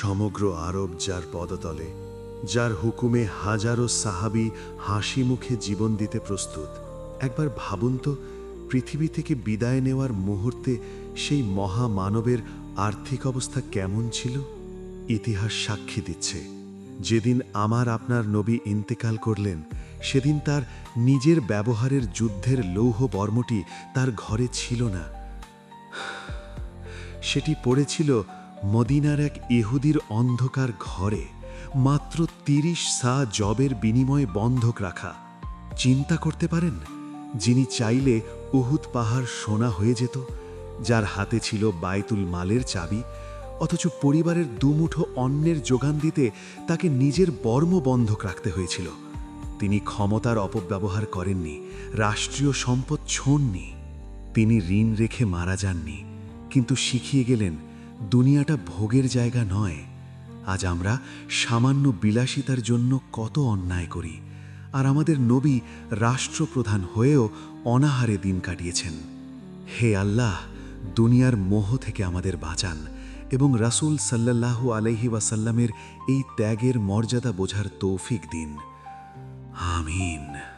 সমগ্র আরব যার পদতলে, যার হুকুমে হাজারো সাহাবি হাসি মুখে জীবন দিতে প্রস্তুত, একবার ভাবুন তো, পৃথিবী থেকে বিদায় নেওয়ার মুহূর্তে সেই মহামানবের আর্থিক অবস্থা কেমন ছিল? ইতিহাস সাক্ষী দিচ্ছে, যেদিন আমার আপনার নবী ইন্তেকাল করলেন, সেদিন তার নিজের ব্যবহারের যুদ্ধের লৌহ বর্মটি তার ঘরে ছিল না। সেটি পড়েছিল মদিনার এক ইহুদির অন্ধকার ঘরে মাত্র তিরিশ সা জবের বিনিময়ে বন্ধক রাখা। চিন্তা করতে পারেন, যিনি চাইলে উহুদ পাহাড় সোনা হয়ে যেত, যার হাতে ছিল বায়তুল মালের চাবি, অথচ পরিবারের দুমুঠো অন্যের যোগান দিতে তাকে নিজের বর্ম বন্ধক রাখতে হয়েছিল। তিনি ক্ষমতার অপব্যবহার করেননি, রাষ্ট্রীয় সম্পদ ছোঁননি। তিনি ঋণ রেখে মারা যাননি, কিন্তু শিখিয়ে গেলেন দুনিয়াটা ভোগের জায়গা নয়। আজ আমরা সামান্য বিলাসিতার জন্য কত অন্যায় করি, আর আমাদের নবী রাষ্ট্রপ্রধান হয়েও অনাহারে দিন কাটিয়েছেন। হে আল্লাহ, দুনিয়ার মোহ থেকে আমাদের বাঁচান এবং রাসূল সাল্লাল্লাহু আলাইহি ওয়াসাল্লামের এই ত্যাগের মর্যাদা বোঝার তৌফিক দিন। আমিন।